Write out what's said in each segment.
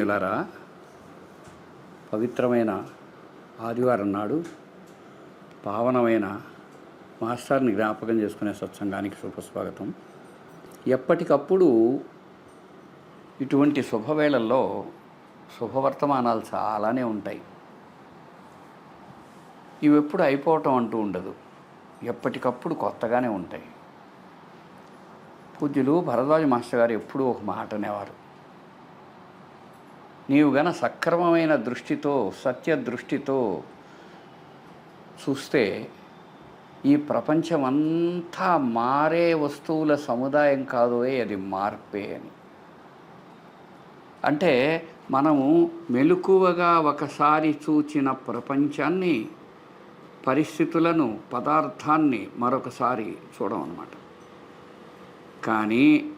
ఆత్మీయులారా పవిత్రమైన ఆదివారం నాడు పావనమైన మాస్టర్ని జ్ఞాపకం చేసుకునే సత్సంగానికి శుభస్వాగతం. ఎప్పటికప్పుడు ఇటువంటి శుభవేళల్లో శుభవర్తమానాలు చాలానే ఉంటాయి. ఇవి ఎప్పుడు అయిపోవటం అంటూ ఉండదు. ఎప్పటికప్పుడు కొత్తగానే ఉంటాయి. పూజ్యులు భరద్వాజ మాస్టర్ గారు ఎప్పుడూ ఒక మాట అనేవారు. నీవు గన సక్రమమైన దృష్టితో సత్య దృష్టితో చూస్తే ఈ ప్రపంచమంతా మారే వస్తువుల సముదాయం కాదోయే అది మార్పే అని. అంటే మనము మెలకువగా ఒకసారి చూచిన ప్రపంచాన్ని పరిస్థితులను పదార్థాన్ని మరొకసారి చూడమన్నమాట. కానీ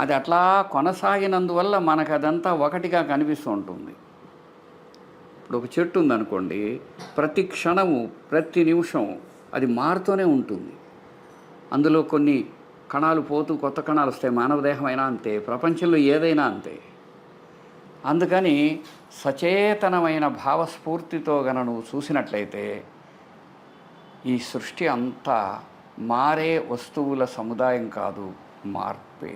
అది అట్లా కొనసాగినందువల్ల మనకు అదంతా ఒకటిగా కనిపిస్తూ ఉంటుంది ఇప్పుడు ఒక చెట్టు ఉందనుకోండి ప్రతి క్షణము ప్రతి నిమిషం అది మారుతూనే ఉంటుంది. అందులో కొన్ని కణాలు పోతూ కొత్త కణాలు వస్తాయి మానవ దేహమైనా అంతే ప్రపంచంలో ఏదైనా అంతే. అందుకని సచేతనమైన భావస్ఫూర్తితో గన నువ్వు చూసినట్లయితే ఈ సృష్టి అంతా మారే వస్తువుల సముదాయం కాదు మార్పే.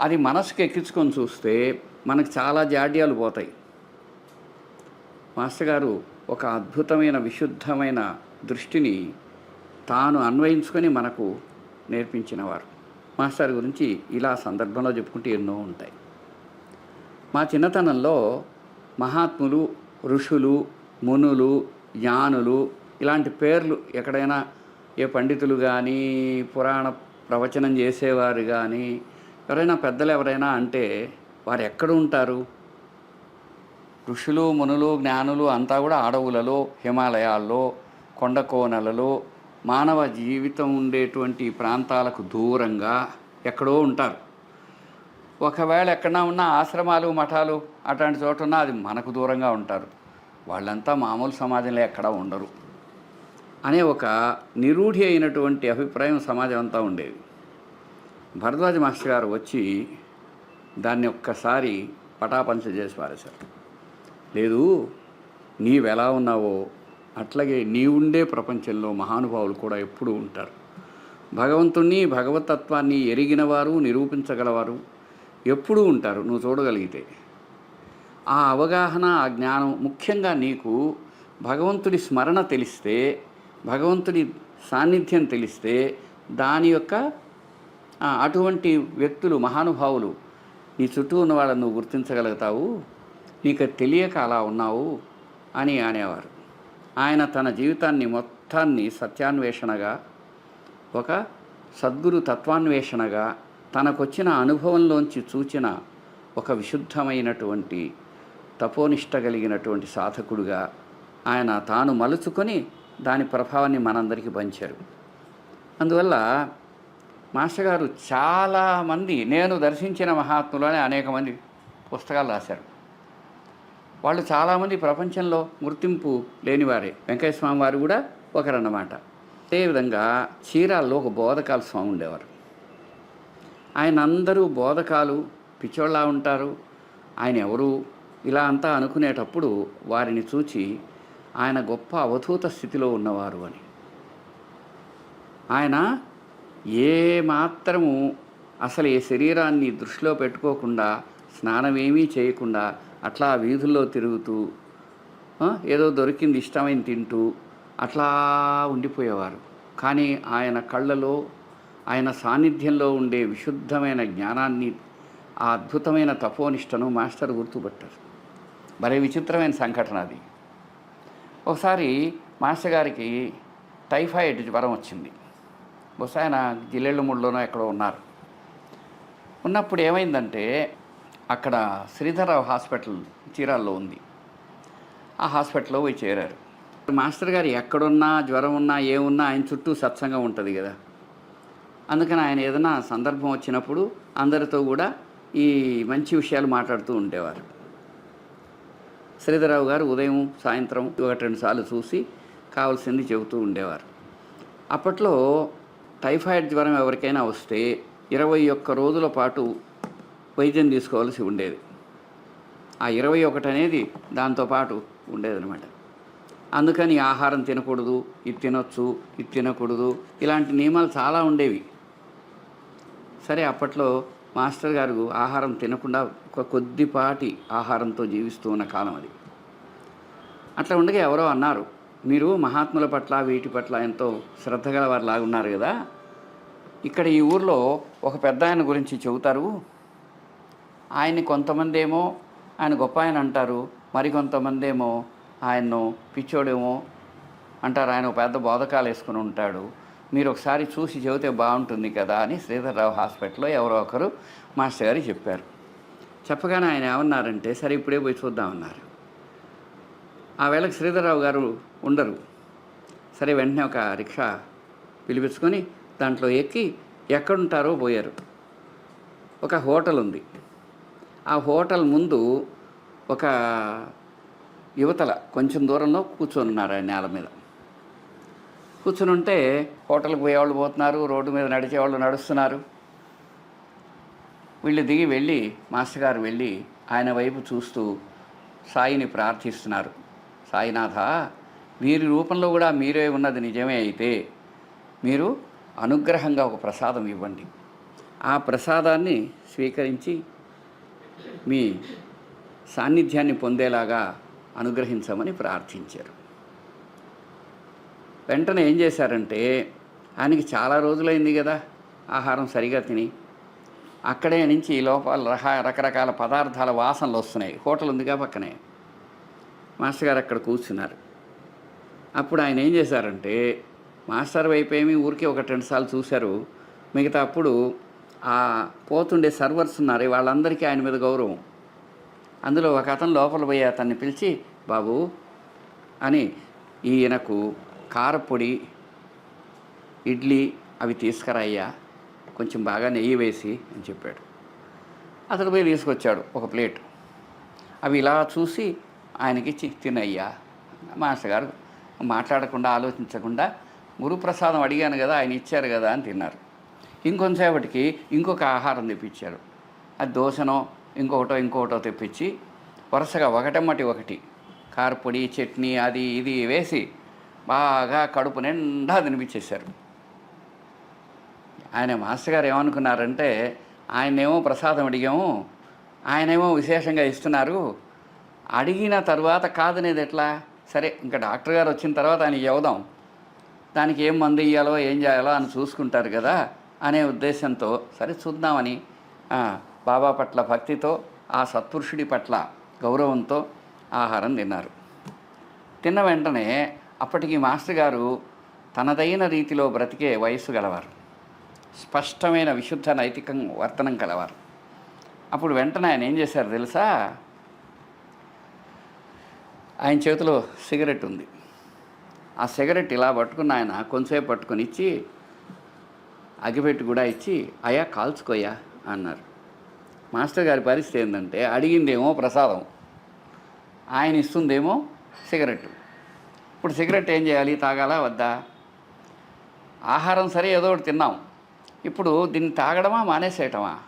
అది మనసుకు ఎక్కించుకొని చూస్తే మనకు చాలా జాడ్యాలు పోతాయి. మాస్టర్ గారు ఒక అద్భుతమైన విశుద్ధమైన దృష్టిని తాను అన్వయించుకొని మనకు నేర్పించినవారు. మాస్టర్ గురించి ఇలా సందర్భంలో చెప్పుకుంటే ఎన్నో ఉంటాయి. మా చిన్నతనంలో మహాత్ములు ఋషులు మునులు జ్ఞానులు ఇలాంటి పేర్లు ఎక్కడైనా ఏ పండితులు కానీ పురాణ ప్రవచనం చేసేవారు కానీ ఎవరైనా పెద్దలు ఎవరైనా అంటే వారు ఎక్కడ ఉంటారు? ఋషులు మునులు జ్ఞానులు అంతా కూడా అడవులలో హిమాలయాల్లో కొండ కోనలలో మానవ జీవితం ఉండేటువంటి ప్రాంతాలకు దూరంగా ఎక్కడో ఉంటారు. ఒకవేళ ఎక్కడన్నా ఉన్న ఆశ్రమాలు మఠాలు అట్లాంటి చోట ఉన్నా అది మనకు దూరంగా ఉంటారు. వాళ్ళంతా మామూలు సమాజంలో ఎక్కడా ఉండరు. అనే ఒక నిరూఢి అయినటువంటి అభిప్రాయం సమాజం అంతా ఉండేది. భరద్వాజ మాస్టర్ గారు వచ్చి దాన్ని ఒక్కసారి పటాపంచ చేసి పారేశారు. లేదు నీవెలా ఉన్నావో అట్లాగే నీ ఉండే ప్రపంచంలో మహానుభావులు కూడా ఎప్పుడూ ఉంటారు. భగవంతుణ్ణి భగవతత్వాన్ని ఎరిగినవారు నిరూపించగలవారు ఎప్పుడూ ఉంటారు నువ్వు చూడగలిగితే. ఆ అవగాహన ఆ జ్ఞానం ముఖ్యంగా నీకు భగవంతుడి స్మరణ తెలిస్తే భగవంతుడి సాన్నిధ్యం తెలిస్తే దాని యొక్క అటువంటి వ్యక్తులు మహానుభావులు నీ చుట్టూ ఉన్న వాళ్ళని నువ్వు గుర్తించగలుగుతావు నీకు తెలియక అలా ఉన్నావు అని అనేవారు. ఆయన తన జీవితాన్ని మొత్తాన్ని సత్యాన్వేషణగా ఒక సద్గురు తత్వాన్వేషణగా తనకొచ్చిన అనుభవంలోంచి చూచిన ఒక విశుద్ధమైనటువంటి తపోనిష్ట కలిగినటువంటి సాధకుడుగా ఆయన తాను మలుచుకొని దాని ప్రభావాన్ని మనందరికీ పంచారు. అందువల్ల మాస్టర్ గారు చాలామంది నేను దర్శించిన మహాత్ములోనే అనేక మంది పుస్తకాలు రాశారు. వాళ్ళు చాలామంది ప్రపంచంలో గుర్తింపు లేనివారే. వెంకయ్య స్వామి వారు కూడా ఒకరన్నమాట. అదేవిధంగా చీరాల్లో ఒక బోధకాల స్వామి ఉండేవారు. ఆయన అందరూ బోధకాలు పిచ్చోళ్ళ ఉంటారు. ఆయన ఎవరు? ఇలా అంతా అనుకునేటప్పుడు వారిని చూచి ఆయన గొప్ప అవధూత స్థితిలో ఉన్నవారు అని. ఆయన ఏ మాత్రము అసలు ఈ శరీరాన్ని దృష్టిలో పెట్టుకోకుండా స్నానమేమీ చేయకుండా అట్లా వీధుల్లో తిరుగుతూ ఏదో దొరికింది ఇష్టమైన తింటూ అట్లా ఉండిపోయేవారు. కానీ ఆయన కళ్ళలో ఆయన సాన్నిధ్యంలో ఉండే విశుద్ధమైన జ్ఞానాన్ని ఆ అద్భుతమైన తపోనిష్టను మాస్టర్ గుర్తుపట్టారు. భలే విచిత్రమైన సంఘటన అది. ఒకసారి మాస్టర్ గారికి టైఫాయిడ్ జ్వరం వచ్చింది. బహుశా ఆయన జిల్లెళ్ళమూడిలోనో ఎక్కడో ఉన్నారు. ఉన్నప్పుడు ఏమైందంటే అక్కడ శ్రీధరరావు హాస్పిటల్ చీరాల్లో ఉంది. ఆ హాస్పిటల్లో పోయి చేరారు. మాస్టర్ గారు ఎక్కడున్నా జ్వరం ఉన్నా ఏమున్నా ఆయన చుట్టూ సత్సంగం ఉంటుంది కదా. అందుకని ఆయన ఏదైనా సందర్భం వచ్చినప్పుడు అందరితో కూడా ఈ మంచి విషయాలు మాట్లాడుతూ ఉండేవారు. శ్రీధరరావు గారు ఉదయం సాయంత్రం ఒకటి రెండు సార్లు చూసి కావాల్సింది చెబుతూ ఉండేవారు. అప్పట్లో టైఫాయిడ్ జ్వరం ఎవరికైనా వస్తే ఇరవై ఒక్క రోజుల పాటు వైద్యం తీసుకోవాల్సి ఉండేది. ఆ ఇరవై ఒకటి అనేది దాంతోపాటు ఉండేదన్నమాట. అందుకని ఆహారం తినకూడదు ఇది తినొచ్చు ఇది తినకూడదు ఇలాంటి నియమాలు చాలా ఉండేవి. సరే అప్పట్లో మాస్టర్ గారు ఆహారం తినకుండా ఒక కొద్దిపాటి ఆహారంతో జీవిస్తూ ఉన్న కాలం అది. అట్లా ఉండగా ఎవరో అన్నారు మీరు మహాత్ముల పట్ల వీటి పట్ల ఎంతో శ్రద్ధ గల ఉన్నారు కదా. ఇక్కడ ఈ ఊర్లో ఒక పెద్ద ఆయన గురించి చెబుతారు. ఆయన్ని కొంతమంది ఏమో ఆయన గొప్ప ఆయన అంటారు. మరికొంతమంది ఏమో ఆయన్ను పిచ్చోడేమో అంటారు. ఆయన ఒక పెద్ద బోధకాలు వేసుకుని ఉంటాడు. మీరు ఒకసారి చూసి చెబితే బాగుంటుంది కదా అని శ్రీధర్రావు హాస్పిటల్లో ఎవరో ఒకరు మాస్టర్ గారు చెప్పారు. చెప్పగానే ఆయన ఏమన్నారంటే సరే ఇప్పుడే పోయి చూద్దామన్నారు. ఆ వేళకి శ్రీధరరావు గారు ఉండరు. సరే వెంటనే ఒక రిక్షా పిలిపించుకొని దాంట్లో ఎక్కి ఎక్కడుంటారో పోయారు. ఒక హోటల్ ఉంది. ఆ హోటల్ ముందు ఒక యువతల కొంచెం దూరంలో కూర్చొని ఉన్నారు ఆయన నేల మీద. కూర్చుని ఉంటే హోటల్కి పోయేవాళ్ళు పోతున్నారు రోడ్డు మీద నడిచేవాళ్ళు నడుస్తున్నారు. వీళ్ళు దిగి వెళ్ళి మాస్టర్ గారు వెళ్ళి ఆయన వైపు చూస్తూ సాయిని ప్రార్థిస్తున్నారు. సాయినాథ వీరి రూపంలో కూడా మీరే ఉన్నది నిజమే అయితే మీరు అనుగ్రహంగా ఒక ప్రసాదం ఇవ్వండి. ఆ ప్రసాదాన్ని స్వీకరించి మీ సాన్నిధ్యాన్ని పొందేలాగా అనుగ్రహించమని ప్రార్థించారు. వెంటనే ఏం చేశారంటే ఆయనకి చాలా రోజులైంది కదా ఆహారం సరిగా తిని అక్కడే నుంచి లోపల రహ రకరకాల పదార్థాల వాసనలు వస్తున్నాయి. హోటల్ ఉందిగా పక్కనే. మాస్టర్ గారు అక్కడ కూర్చున్నారు. అప్పుడు ఆయన ఏం చేశారంటే మాస్టర్ వైపు ఏమి ఊరికే ఒక రెండు సార్లు చూశారు. మిగతా అప్పుడు ఆ పోతుండే సర్వర్స్ ఉన్నారు వాళ్ళందరికీ ఆయన మీద గౌరవం. అందులో ఒక అతను లోపల పోయి అతన్ని పిలిచి బాబు అని ఈయనకు కారపొడి ఇడ్లీ అవి తీసుకురాయ్యా కొంచెం బాగా నెయ్యి వేసి అని చెప్పాడు. అతడు పోయి తీసుకొచ్చాడు ఒక ప్లేట్. అవి ఇలా చూసి ఆయనకి తినయ్యా. మాస్టర్ గారు మాట్లాడకుండా ఆలోచించకుండా గురుప్రసాదం అడిగాను కదా ఆయన ఇచ్చారు కదా అని తిన్నారు. ఇంకొంతసేపటికి ఇంకొక ఆహారం తెప్పించారు. అది దోశనో ఇంకొకటో ఇంకొకటో తెప్పించి వరుసగా ఒకటమ్మటి ఒకటి కారపొడి చట్నీ అది ఇది వేసి బాగా కడుపు నిండా తినిపించేశారు. ఆయన మాస్టర్ గారు ఏమనుకున్నారంటే ఆయనేమో ప్రసాదం అడిగాము ఆయనేమో విశేషంగా ఇస్తున్నారు అడిగిన తర్వాత కాదనేది ఎట్లా? సరే ఇంకా డాక్టర్ గారు వచ్చిన తర్వాత ఆయనకి ఇవ్వదాం దానికి ఏం మందు ఇయ్యాలో ఏం చేయాలో అని చూసుకుంటారు కదా అనే ఉద్దేశంతో సరే చూద్దామని బాబా పట్ల భక్తితో ఆ సత్పురుషుడి పట్ల గౌరవంతో ఆహారం తిన్నారు. తిన్న వెంటనే అప్పటికి మాస్టర్ గారు తనదైన రీతిలో బ్రతికే వయస్సు గలవారు. స్పష్టమైన విశుద్ధ నైతికం వర్తనం కలవారు అప్పుడు వెంటనే ఆయన ఏం చేశారు తెలుసా? ఆయన చేతిలో సిగరెట్ ఉంది. ఆ సిగరెట్ ఇలా పట్టుకున్న ఆయన కొంచెంసేపు పట్టుకొని ఇచ్చి అగిపెట్టి కూడా ఇచ్చి అయ్యా కాల్చుకోయా అన్నారు. మాస్టర్ గారి పరిస్థితి ఏంటంటే అడిగిందేమో ప్రసాదం ఆయన ఇస్తుందేమో సిగరెట్. ఇప్పుడు సిగరెట్ ఏం చేయాలి? తాగాలా? వద్దా? ఆహారం సరే ఏదో ఒకటి తిన్నాం. ఇప్పుడు దీన్ని తాగడమా? మానేసేయటమా?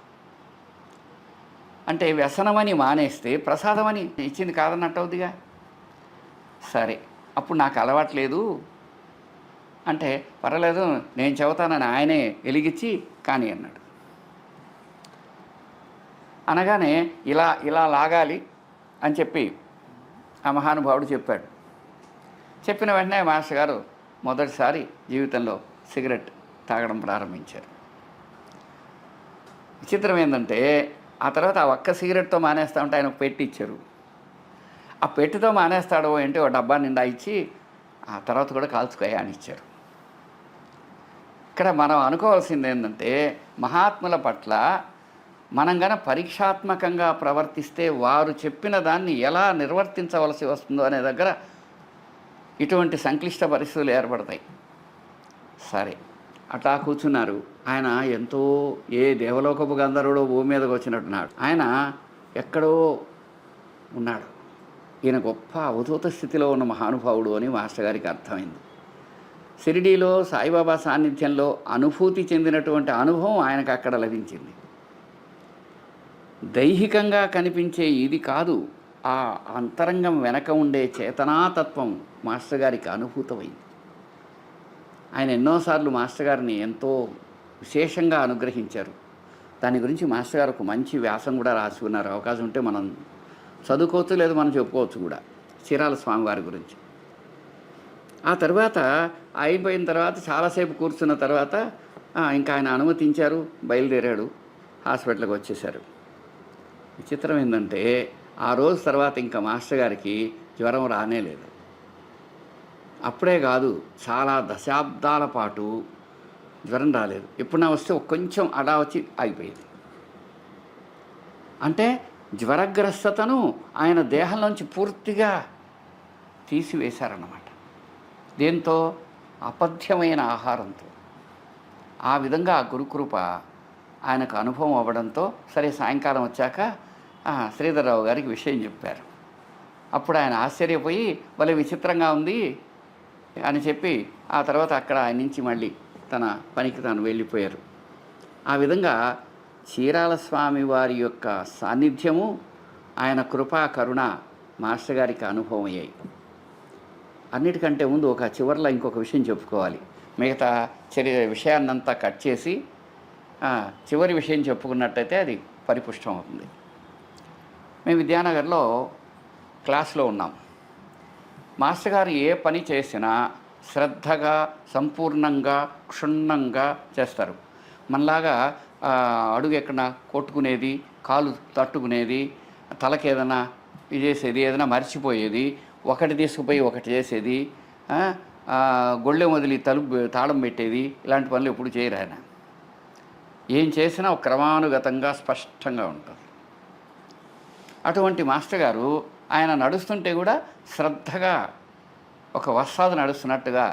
అంటే వ్యసనమని మానేస్తే ప్రసాదమని ఇచ్చింది కాదన్నట్టు అవుద్దిగా. సరే అప్పుడు నాకు అలవాట్లేదు అంటే పర్వాలేదు నేను చెబుతానని ఆయనే వెలిగించి కానీ అన్నాడు. అనగానే ఇలా ఇలా లాగాలి అని చెప్పి ఆ మహానుభావుడు చెప్పాడు. చెప్పిన వెంటనే మాస్టర్ గారు మొదటిసారి జీవితంలో సిగరెట్ తాగడం ప్రారంభించారు. విచిత్రం ఏంటంటే ఆ తర్వాత ఆ ఒక్క సిగరెట్తో మానేస్తా ఉంటే ఆయన పెట్టి ఇచ్చారు ఆ పెట్టితో మానేస్తాడో ఏంటో ఒక డబ్బా నిండా ఇచ్చి ఆ తర్వాత కూడా కాల్చుకోయా అని ఇచ్చారు. ఇక్కడ మనం అనుకోవాల్సింది ఏంటంటే మహాత్ముల పట్ల మనం గన పరీక్షాత్మకంగా ప్రవర్తిస్తే వారు చెప్పిన దాన్ని ఎలా నిర్వర్తించవలసి వస్తుందో అనే దగ్గర ఇటువంటి సంక్లిష్ట పరిస్థితులు ఏర్పడతాయి. సరే అట్లా కూర్చున్నారు. ఆయన ఎంతో ఏ దేవలోకపు గంధర్వుడో భూమి మీదకి వచ్చినట్టున్నాడు. ఆయన ఎక్కడో ఉన్నాడు. ఈయన గొప్ప అవధూత స్థితిలో ఉన్న మహానుభావుడు అని మాస్టర్ గారికి అర్థమైంది. షిరిడీలో సాయిబాబా సాన్నిధ్యంలో అనుభూతి చెందినటువంటి అనుభవం ఆయనకు అక్కడ లభించింది. దైహికంగా కనిపించే ఇది కాదు ఆ అంతరంగం వెనక ఉండే చేతనాతత్వం మాస్టర్ గారికి అనుభూతమైంది. ఆయన ఎన్నోసార్లు మాస్టర్ గారిని ఎంతో విశేషంగా అనుగ్రహించారు. దాని గురించి మాస్టర్ గారు ఒక మంచి వ్యాసం కూడా రాసి ఉన్నారు. అవకాశం ఉంటే మనం చదువుకోవచ్చు లేదు మనం చెప్పుకోవచ్చు కూడా చీరాల స్వామివారి గురించి. ఆ తర్వాత అయిపోయిన తర్వాత చాలాసేపు కూర్చున్న తర్వాత ఇంకా ఆయన అనుమతించారు బయలుదేరాడు హాస్పిటల్కి వచ్చేశారు. విచిత్రం ఏంటంటే ఆ రోజు తర్వాత ఇంకా మాస్టర్ గారికి జ్వరం రానే లేదు. అప్పుడే కాదు చాలా దశాబ్దాల పాటు జ్వరం రాలేదు. ఎప్పుడు నా వస్తే కొంచెం అడా వచ్చి ఆగిపోయింది. అంటే జ్వరగ్రస్తతను ఆయన దేహంలోంచి పూర్తిగా తీసివేశారన్నమాట. దేంతో? అపథ్యమైన ఆహారంతో. ఆ విధంగా ఆ గురుకృప ఆయనకు అనుభవం అవ్వడంతో సరే సాయంకాలం వచ్చాక ఆ, శ్రీధర్రావు గారికి విషయం చెప్పారు. అప్పుడు ఆయన ఆశ్చర్యపోయి భలే విచిత్రంగా ఉంది అని చెప్పి ఆ తర్వాత అక్కడ ఆయన నుంచి మళ్ళీ తన పనికి తాను వెళ్ళిపోయారు. ఆ విధంగా చీరాల స్వామి వారి యొక్క సాన్నిధ్యము ఆయన కృపా కరుణ మాస్టర్ గారికి అనుభవం అయ్యాయి. అన్నిటికంటే ముందు ఒక చివరిలో ఇంకొక విషయం చెప్పుకోవాలి. మిగతా చరి విషయాన్నంతా కట్ చేసి చివరి విషయం చెప్పుకున్నట్టయితే అది పరిపుష్టం అవుతుంది. మేము విద్యానగర్లో క్లాస్లో ఉన్నాం. మాస్టర్ గారు ఏ పని చేసినా శ్రద్ధగా సంపూర్ణంగా క్షుణ్ణంగా చేస్తారు. మనలాగా అడుగు ఎక్కడ కొట్టుకునేది కాలు తట్టుకునేది తలకి ఏదైనా ఇదేసేది చేసేది ఏదైనా మర్చిపోయేది ఒకటి తీసుకుపోయి ఒకటి చేసేది గొళ్ళెం వదిలి తలుపు తాళం పెట్టేది ఇలాంటి పనులు ఎప్పుడు చేయరు ఆయన? ఏం చేసినా క్రమానుగతంగా స్పష్టంగా ఉంటుంది. అటువంటి మాస్టర్ గారు ఆయన నడుస్తుంటే కూడా శ్రద్ధగా ఒక వస్తాదు నడుస్తున్నట్టుగా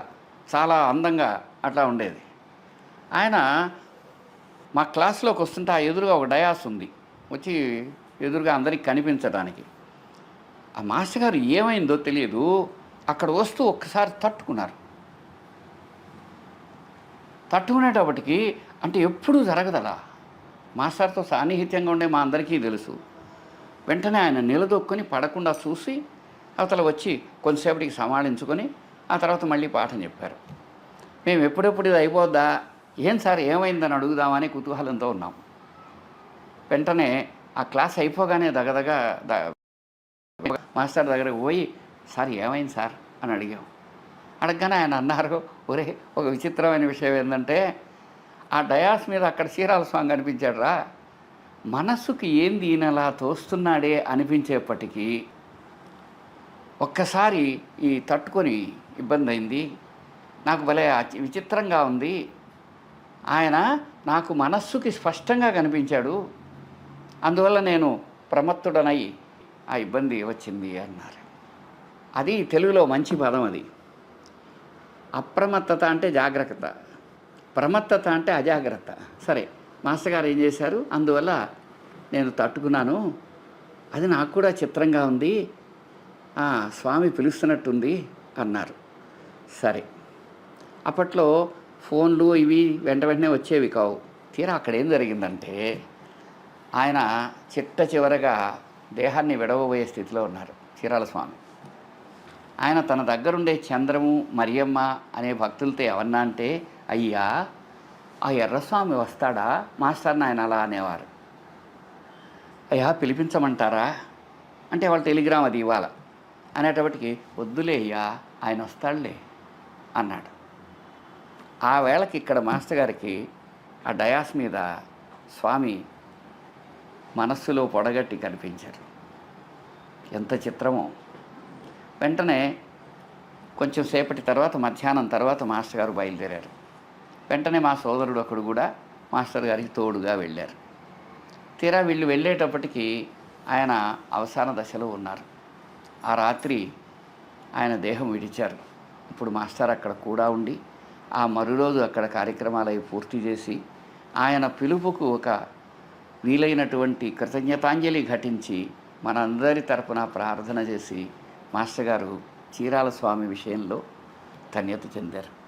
చాలా అందంగా అట్లా ఉండేది. ఆయన మా క్లాస్లోకి వస్తుంటే ఆ ఎదురుగా ఒక డయాస్ ఉంది. వచ్చి ఎదురుగా అందరికి కనిపించడానికి ఆ మాస్టర్ గారు ఏమైందో తెలియదు. అక్కడ వస్తూ ఒక్కసారి తట్టుకున్నారు. తట్టుకునేటప్పటికి అంటే ఎప్పుడూ జరగదలా? మాస్టర్తో సాన్నిహిత్యంగా ఉండే మా అందరికీ తెలుసు. వెంటనే ఆయన నిలదొక్కుని పడకుండా చూసి అవతల వచ్చి కొంతసేపటికి సమాళించుకొని ఆ తర్వాత మళ్ళీ పాఠం చెప్పారు. మేము ఎప్పుడెప్పుడు ఇది అయిపోద్దా? ఏం సార్ ఏమైందని అడుగుదామని కుతూహలంతో ఉన్నాం. వెంటనే ఆ క్లాస్ అయిపోగానే దగదగ మాస్టర్ దగ్గరకు పోయి సార్ ఏమైంది సార్? అని అడిగాం. అడగగానే ఆయన అన్నారు ఒరే ఒక విచిత్రమైన విషయం ఏంటంటే ఆ డయాస్ మీద అక్కడ శ్రీరాల స్వామి కనిపించాడు రా మనస్సుకి ఏంది ఈయనలా తోస్తున్నాడే అనిపించేప్పటికీ ఒక్కసారి ఈ తట్టుకొని ఇబ్బంది అయింది నాకు భలే విచిత్రంగా ఉంది. ఆయన నాకు మనస్సుకి స్పష్టంగా కనిపించాడు. అందువల్ల నేను ప్రమత్తుడనై ఆ ఇబ్బంది వచ్చింది అన్నారు. అది తెలుగులో మంచి పదం అది. అప్రమత్తత అంటే జాగ్రత్త. ప్రమత్తత అంటే అజాగ్రత్త. సరే మాస్టర్ గారు ఏం చేశారు? అందువల్ల నేను తట్టుకున్నాను. అది నాకు కూడా చిత్రంగా ఉంది. స్వామి పిలుస్తున్నట్టుంది అన్నారు. సరే అప్పట్లో ఫోన్లు ఇవి వెంట వెంటనే వచ్చేవి కావు. తీరా అక్కడ ఏం జరిగిందంటే ఆయన చిట్ట చివరగా దేహాన్ని విడవబోయే స్థితిలో ఉన్నారు చీరాల స్వామి. ఆయన తన దగ్గరుండే చంద్రము మరియమ్మ అనే భక్తులతో ఏమన్నా అంటే అయ్యా ఆ ఎర్రస్వామి వస్తాడా? మాస్టర్ని ఆయన అలా అనేవారు. అయ్యా పిలిపించమంటారా? అంటే వాళ్ళ టెలిగ్రామ్ అది ఇవాళ అనేటప్పటికి వద్దులే అయ్యా ఆయన వస్తాడులే అన్నాడు. ఆ వేళకి ఇక్కడ మాస్టర్ గారికి ఆ డయాస్ మీద స్వామి మనస్సులో పొడగట్టి కనిపించారు. ఎంత చిత్రమో. వెంటనే కొంచెం సేపటి తర్వాత మధ్యాహ్నం తర్వాత మాస్టర్ గారు బయలుదేరారు. వెంటనే మా సోదరుడు ఒకడు కూడా మాస్టర్ గారికి తోడుగా వెళ్ళారు. తీరా వీళ్ళు వెళ్ళేటప్పటికి ఆయన అవసాన దశలో ఉన్నారు. ఆ రాత్రి ఆయన దేహం విడిచారు. ఇప్పుడు మాస్టర్ అక్కడ కూడా ఉండి ఆ మరురోజు అక్కడ కార్యక్రమాలు అవి పూర్తి చేసి ఆయన పిలుపుకు ఒక వీలైనటువంటి కృతజ్ఞతాంజలి ఘటించి మనందరి తరపున ప్రార్థన చేసి మాస్టర్ గారు చీరాల స్వామి విషయంలో ధన్యత చెందారు.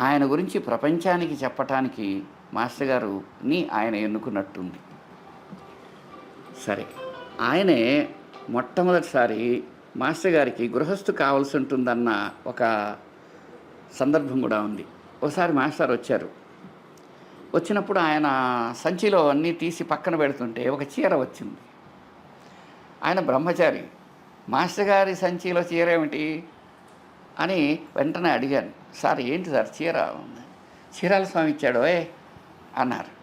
ఆయన గురించి ప్రపంచానికి చెప్పటానికి మాస్టర్ గారుని ఆయన ఎన్నుకున్నట్టుంది. సరే ఆయనే మొట్టమొదటిసారి మాస్టర్ గారికి గృహస్థు కావాల్సి ఉంటుందన్న ఒక సందర్భం కూడా ఉంది. ఒకసారి మాస్టర్ వచ్చారు. వచ్చినప్పుడు ఆయన సంచిలో అన్నీ తీసి పక్కన పెడుతుంటే ఒక చీర వచ్చింది. ఆయన బ్రహ్మచారి మాస్టర్ గారి సంచిలో చీర ఏమిటి? అని వెంటనే అడిగాను. సార్ ఏంటి సార్ చీర? ఉంది చీరాల స్వామి ఇచ్చాడు ఏ? అన్నారు.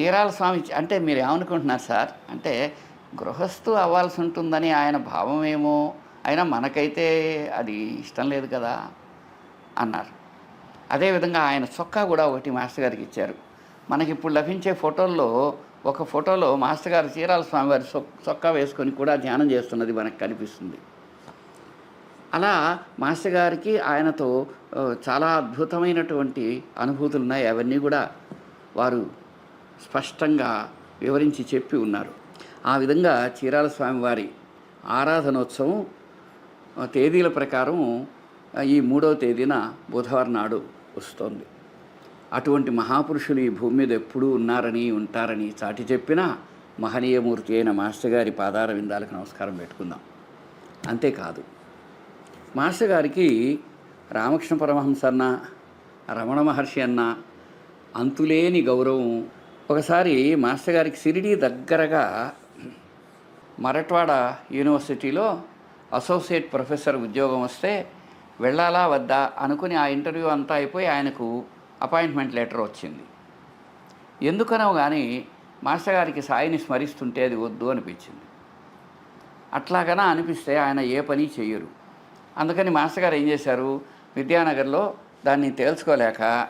చీరాల స్వామి అంటే మీరు ఏమనుకుంటున్నారు సార్? అంటే గృహస్థు అవ్వాల్సి ఉంటుందని ఆయన భావమేమో? అయినా మనకైతే అది ఇష్టం లేదు కదా? అన్నారు. అదేవిధంగా ఆయన చొక్కా కూడా ఒకటి మాస్టర్ గారికి ఇచ్చారు. మనకి ఇప్పుడు లభించే ఫోటోల్లో ఒక ఫోటోలో మాస్టర్ గారు చీరాల స్వామివారి చొక్కా వేసుకొని కూడా ధ్యానం చేస్తున్నది మనకు కనిపిస్తుంది. అలా మాస్టర్ గారికి ఆయనతో చాలా అద్భుతమైనటువంటి అనుభూతులు ఉన్నాయి అవన్నీ కూడా వారు స్పష్టంగా వివరించి చెప్పి ఉన్నారు. ఆ విధంగా చీరాల స్వామివారి ఆరాధనోత్సవం తేదీల ప్రకారం ఈ మూడవ తేదీన బుధవారం నాడు వస్తోంది. అటువంటి మహాపురుషులు ఈ భూమి మీద ఎప్పుడూ ఉన్నారని ఉంటారని చాటి చెప్పిన మహనీయమూర్తి అయిన మాస్టర్ గారి పాదార విందాలకు నమస్కారం పెట్టుకుందాం. అంతేకాదు మాస్టర్ గారికి రామకృష్ణ పరమహంస అన్న రమణ మహర్షి అన్న అంతులేని గౌరవం. ఒకసారి మాస్టర్ గారికి సిరిడి దగ్గరగా మరట్వాడ యూనివర్సిటీలో అసోసియేట్ ప్రొఫెసర్ ఉద్యోగం వస్తే వెళ్ళాలా వద్దా అనుకుని ఆ ఇంటర్వ్యూ అంతా అయిపోయి ఆయనకు అపాయింట్మెంట్ లెటర్ వచ్చింది. ఎందుకనో కానీ మాస్టర్ గారికి సాయిని స్మరిస్తుంటే అది వద్దు అనిపించింది. అట్లాగనా అనిపిస్తే ఆయన ఏ పని చెయ్యరు. అందుకని మాస్టర్ గారు ఏం చేశారు? విద్యానగర్లో దాన్ని తేల్చుకోలేక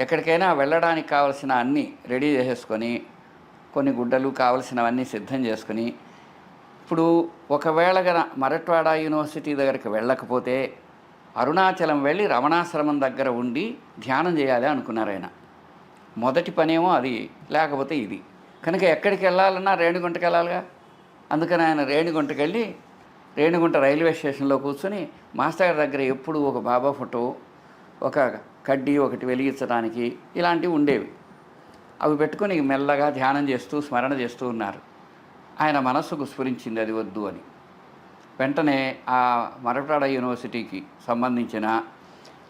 ఎక్కడికైనా వెళ్ళడానికి కావలసిన అన్నీ రెడీ చేసేసుకొని కొన్ని గుడ్డలు కావలసినవన్నీ సిద్ధం చేసుకొని ఇప్పుడు ఒకవేళ గన మరట్వాడ యూనివర్సిటీ దగ్గరికి వెళ్ళకపోతే అరుణాచలం వెళ్ళి రమణాశ్రమం దగ్గర ఉండి ధ్యానం చేయాలి అనుకున్నారు ఆయన. మొదటి పనేమో అది లేకపోతే ఇది. కనుక ఎక్కడికి వెళ్ళాలన్నా రేణిగుంటకి వెళ్ళాలిగా. అందుకని ఆయన రేణిగుంటకి వెళ్ళి రేణిగుంట రైల్వే స్టేషన్లో కూర్చొని మాస్టర్ గారి దగ్గర ఎప్పుడు ఒక బాబా ఫోటో ఒక కడ్డీ ఒకటి వెలిగించడానికి ఇలాంటివి ఉండేవి. అవి పెట్టుకొని మెల్లగా ధ్యానం చేస్తూ స్మరణ చేస్తూ ఉన్నారు. ఆయన మనస్సుకు స్ఫురించింది అది వద్దు అని. వెంటనే ఆ మరటాడ యూనివర్సిటీకి సంబంధించిన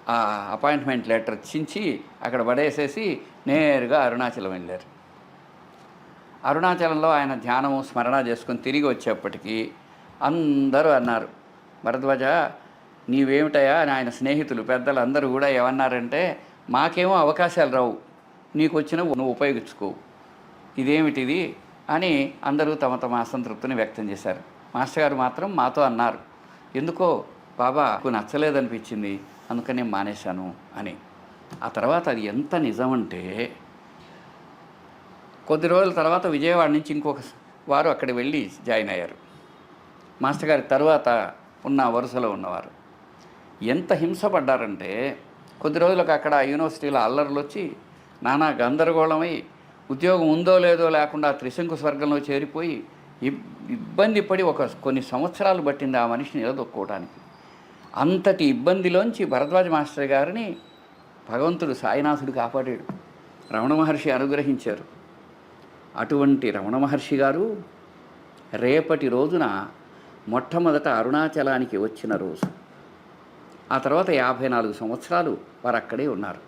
ఆ అపాయింట్మెంట్ లెటర్ చించి అక్కడ పడేసేసి నేరుగా అరుణాచలం వెళ్ళారు. అరుణాచలంలో ఆయన ధ్యానము స్మరణ చేసుకొని తిరిగి వచ్చేప్పటికీ అందరూ అన్నారు భరద్వాజ నీవేమిటయా అని ఆయన స్నేహితులు పెద్దలు అందరూ కూడా ఏమన్నారంటే మాకేమో అవకాశాలు రావు నీకు వచ్చిన నువ్వు ఉపయోగించుకోవు ఇదేమిటిది? అని అందరూ తమ తమ అసంతృప్తిని వ్యక్తం చేశారు. మాస్టర్ గారు మాత్రం మాతో అన్నారు ఎందుకో బాబా నాకు నచ్చలేదనిపించింది అందుకని నేను మానేశాను అని. ఆ తర్వాత అది ఎంత నిజమంటే కొద్ది రోజుల తర్వాత విజయవాడ నుంచి ఇంకొక వారు అక్కడ వెళ్ళి జాయిన్ అయ్యారు. మాస్టర్ గారి తర్వాత ఉన్న వరుసలో ఉన్నవారు. ఎంత హింసపడ్డారంటే కొద్ది రోజులకు అక్కడ యూనివర్సిటీలో అల్లర్లు వచ్చి నానా గందరగోళమై ఉద్యోగం ఉందో లేదో లేకుండా త్రిశంకు స్వర్గంలో చేరిపోయి ఇబ్బంది పడి ఒక కొన్ని సంవత్సరాలు పట్టింది ఆ మనిషిని నిలదొక్కోవడానికి అంతటి ఇబ్బందిలోంచి భరద్వాజ మాస్టర్ గారిని భగవంతుడు సాయినాథుడు కాపాడాడు. రమణ మహర్షి అనుగ్రహించారు. అటువంటి రమణ మహర్షి గారు రేపటి రోజున మొట్టమొదట అరుణాచలానికి వచ్చిన రోజు. ఆ తర్వాత యాభై నాలుగు సంవత్సరాలు వారు అక్కడే ఉన్నారు.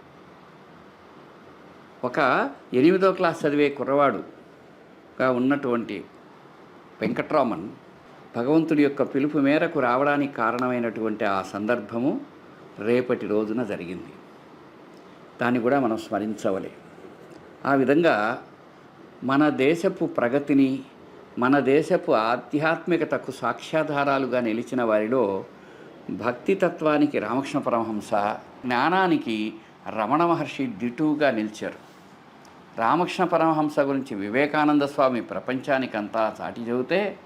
ఒక ఎనిమిదో క్లాస్ చదివే కుర్రవాడుగా ఉన్నటువంటి వెంకట్రామన్ భగవంతుడి యొక్క పిలుపు మేరకు రావడానికి కారణమైనటువంటి ఆ సందర్భము రేపటి రోజున జరిగింది. దాన్ని కూడా మనం స్మరించవలే. ఆ విధంగా మన దేశపు ప్రగతిని మన దేశపు ఆధ్యాత్మికతకు సాక్ష్యాధారాలుగా నిలిచిన వారిలో భక్తి తత్వానికి రామకృష్ణ పరమహంస జ్ఞానానికి రమణ మహర్షి దిటువుగా నిలిచారు. రామకృష్ణ పరమహంస గురించి వివేకానంద స్వామి ప్రపంచానికంతా చాటి చెబితే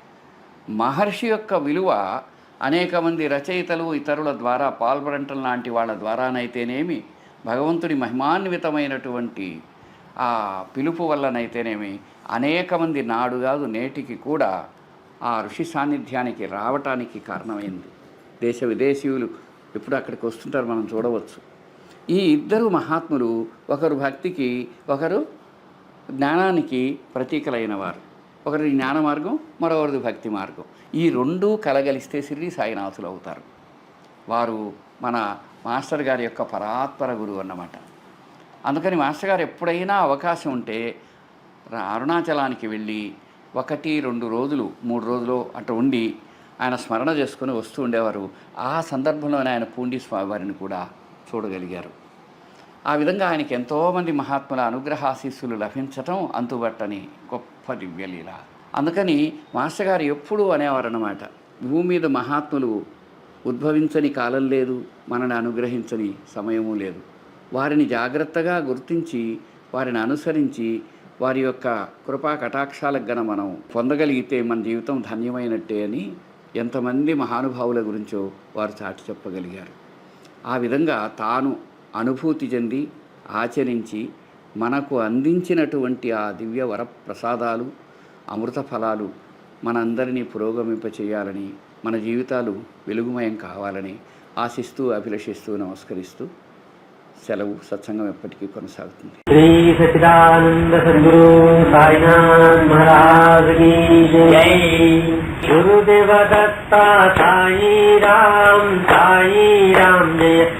మహర్షి యొక్క విలువ అనేక మంది రచయితలు ఇతరుల ద్వారా పాల్పడంటం లాంటి వాళ్ళ ద్వారానైతేనేమి భగవంతుడి మహిమాన్వితమైనటువంటి ఆ పిలుపు వల్లనైతేనేమి అనేక మంది నాడు కాదు నేటికి కూడా ఆ ఋషి సాన్నిధ్యానికి రావటానికి కారణమైంది. దేశ విదేశీయులు ఎప్పుడు అక్కడికి వస్తుంటారు మనం చూడవచ్చు. ఈ ఇద్దరు మహాత్ములు ఒకరు భక్తికి ఒకరు జ్ఞానానికి ప్రతీకలైన వారు. ఒకరిది జ్ఞాన మార్గం మరొకరిది భక్తి మార్గం. ఈ రెండు కలగలిస్తే సిరి సాయినాథులు అవుతారు. వారు మన మాస్టర్ గారి యొక్క పరాత్పర గురువు అన్నమాట. అందుకని మాస్టర్ గారు ఎప్పుడైనా అవకాశం ఉంటే రా- అరుణాచలానికి వెళ్ళి ఒకటి రెండు రోజులు మూడు రోజులు అటు ఉండి ఆయన స్మరణ చేసుకుని వస్తూ ఉండేవారు. ఆ సందర్భంలోనే ఆయన పూండి స్వామివారిని కూడా చూడగలిగారు. ఆ విధంగా ఆయనకి ఎంతోమంది మహాత్ముల అనుగ్రహాశీస్సులు లభించటం అంతుబట్టని గొప్ప దివ్యలీల. అందుకని మాస్టర్ గారు ఎప్పుడూ అనేవారన్నమాట భూమి మీద మహాత్ములు ఉద్భవించని కాలం లేదు మనని అనుగ్రహించని సమయము లేదు. వారిని జాగ్రత్తగా గుర్తించి వారిని అనుసరించి వారి యొక్క కృపా కటాక్షాలకు గన మనం పొందగలిగితే మన జీవితం ధన్యమైనట్టే అని ఎంతమంది మహానుభావుల గురించో వారు చాటి చెప్పగలిగారు. ఆ విధంగా తాను అనుభూతి చెంది ఆచరించి మనకు అందించినటువంటి ఆ దివ్య వరప్రసాదాలు అమృత ఫలాలు మనందరినీ పురోగమింపచేయాలని మన జీవితాలు వెలుగుమయం కావాలని ఆశిస్తూ అభిలషిస్తూ నమస్కరిస్తూ సెలవు సత్సంగం ఎప్పటికీ కొనసాగుతుంది. శ్రీ సచిదానంద సద్గురు సాయినాథ్ మహారాజ్ జై. గురుదేవ దత్త సాయి రామ్ సాయి రామ్ జయ.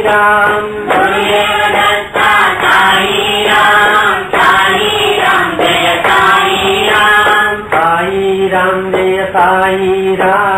Shira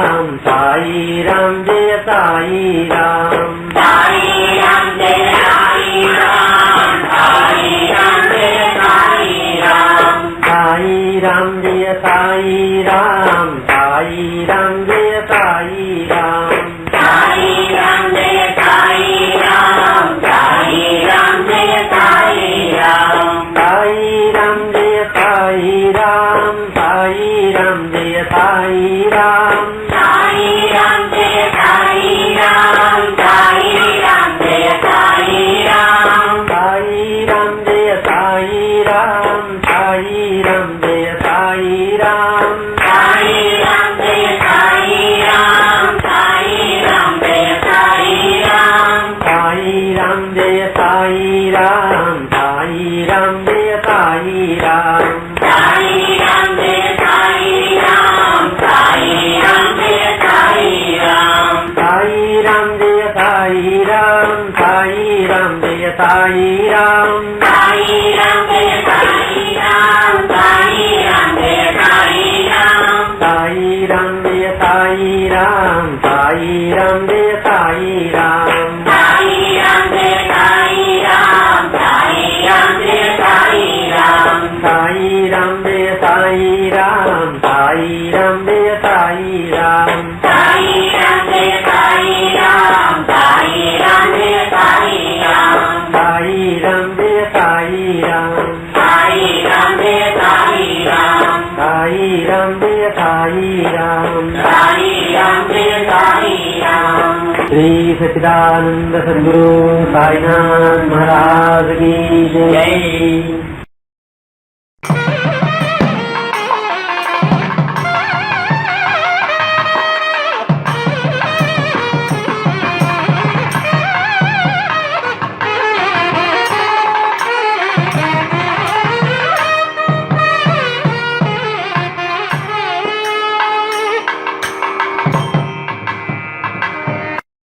साई राम जय साई राम साई राम जय साई राम साई राम जय साई राम साई राम जय साई राम साई राम जय साई राम साई राम जय साई राम श्री सच्चिदानंद सदगुरु साईनाथ महाराज की जय